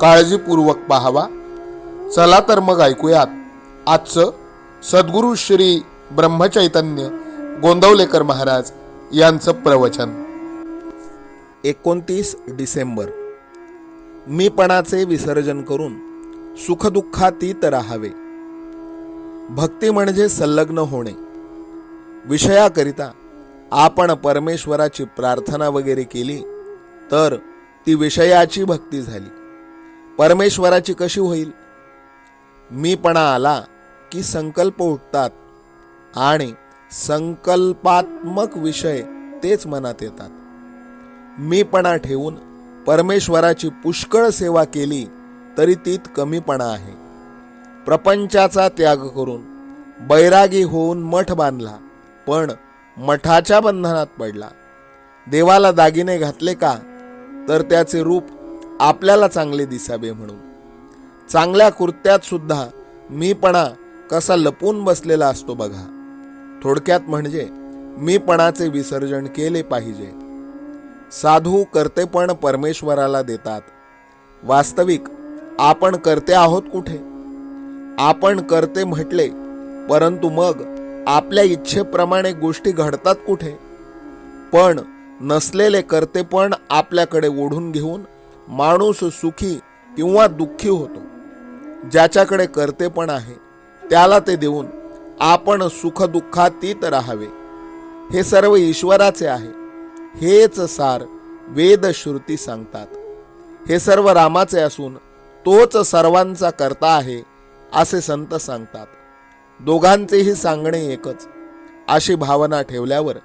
काळजीपूर्वक पाहावा. चला तर मग ऐकूयात. आजचं सद्गुरू श्री ब्रह्मचैतन्य गोंदवलेकर महाराज यांचं प्रवचन. एकोणतीस डिसेंबर. मीपणाचे विसर्जन करून सुखदुःखातीत राहावे. भक्ती म्हणजे संलग्न होणे. विषयाकरिता आपण परमेश्वराची प्रार्थना वगैरे केली तर ती विषयाची भक्ती झाली. परमेश्वराची कशी होईल? मीपणा आला की संकल्प उठतात आणि संकल्पात्मक विषय तेच मनात येतात. मीपणा ठेवून परमेश्वराची पुष्कळ सेवा केली तरी तीत कमीपणा आहे. प्रपंचाचा त्याग करून बैरागी होऊन मठ बांधला पण मठाच्या बंधनात पडला. देवाला दागिने घातले का? तर त्याचे रूप आपल्याला चांगले दिसावे म्हणून. चांगल्या कुर्त्यात सुद्धा मीपणा कसा लपून बसलेला असतो बघा. थोडक्यात म्हणजे मीपणाचे विसर्जन केले पाहिजे. साधू करतेपण परमेश्वराला देतात. वास्तविक आपण करते आहोत कुठे? आपण करते म्हटले परंतु मग आपल्या इच्छेप्रमाणे गोष्टी घडतात कुठे? पण नसलेले करते पण आपल्याकडे ओढून घेऊन माणूस सुखी किंवा दुःखी होतो. ज्याच्याकडे करते पण आहे त्याला ते देऊन आपण सुखदुःखातीत राहावे. हे सर्व ईश्वराचे आहे. हेच सार वेदश्रुती सांगतात. हे सर्व रामाचे असून तोच सर्वांचा करता आहे असे संत सांगतात. दोघांचेही सांगणे एकच. अशी भावना ठेवल्यावर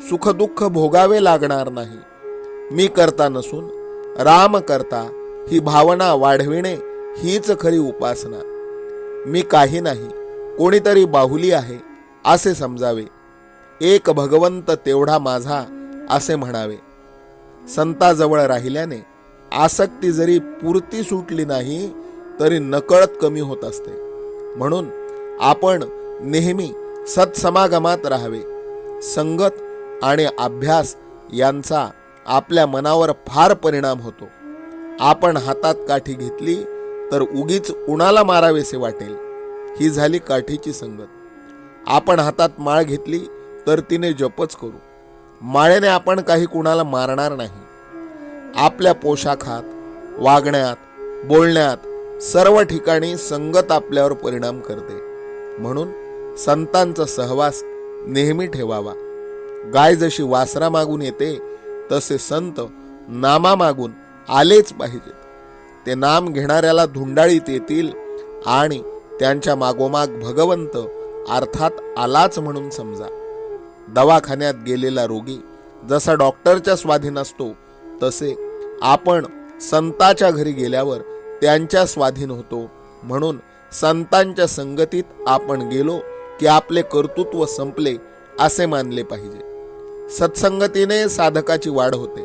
सुखदुःख भोगावे लागणार नाही. मी करता नसून राम करता ही भावना वाढविणे हीच खरी उपासना. मी काही नाही कोणीतरी बाहुली आहे असे समजावे. एक भगवंत तेवढा माझा असे म्हणावे. संताजवळ राहिल्याने आसक्ती जरी पुरती सुटली नाही तरी नकळत कमी होत असते. म्हणून आपण नेहमी सत्समागमात राहावे. संगत आणि अभ्यास यांचा आपल्या मनावर फार परिणाम होतो. आपण हातात काठी घेतली तर उगीच उणाला मारावेसे वाटेल. ही झाली काठीची संगत. आपण हातात माळ घेतली तर तिने जपच करू. माळेने आपण काही कुणाला मारणार नाही. आपल्या पोशाखात वागण्यात बोलण्यात सर्व ठिकाणी संगत आपल्यावर परिणाम करते. म्हणून संतांचा सहवास नेहमी ठेवावा. गाय जशी वासरा मागून येते तसे संत नामा मागून आलेच पाहिजेत. ते नाम घेणाऱ्याला धुंडाळीत येतील आणि त्यांच्या मागोमाग भगवंत अर्थात आलाच म्हणून समजा. दवाखान्यात गेलेला रोगी जसा डॉक्टरच्या स्वाधीन असतो तसे आपण संताच्या घरी गेल्यावर त्यांच्या स्वाधीन होतो. म्हणून संतांच्या संगतीत आपण गेलो की आपले कर्तृत्व संपले असे मानले पाहिजे. सत्संगतीने साधकाची वाढ होते.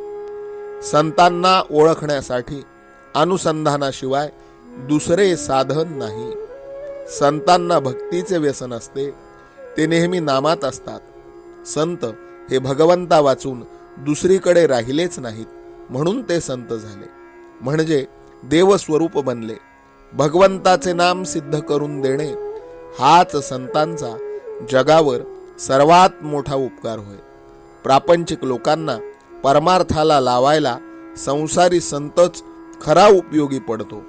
संतांना ओळखण्यासाठी अनुसंधानाशिवाय दुसरे साधन नाही. संतांना भक्तीचे व्यसन असते ते नेहमी नामात असतात. संत हे भगवंता वाचून दुसरीकडे राहिलेच नाहीत म्हणून ते संत झाले. म्हणजे देवस्वरूप बनले. भगवंताचे नाम सिद्ध करून देणे हाच संतांचा जगावर सर्वात मोठा उपकार होय. प्रापंचिक लोकांना परमार्थाला लावायला संसारी संतच खरा उपयोगी पडतो.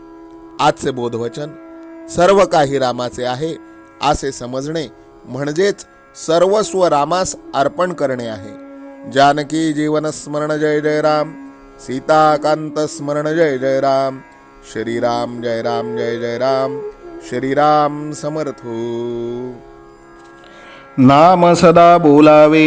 आजचे बोधवचन सर्व काही रामाचे आहे असे समजणे म्हणजेच सर्वस्व रामास अर्पण करणे आहे. जानकी जीवन स्मरण जय जय राम सीताकांत स्मरण जय जय राम श्रीराम जय राम जय जय राम श्रीराम समर्थो हो. नाम सदा बोलावे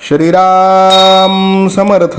श्रीराम समर्थ।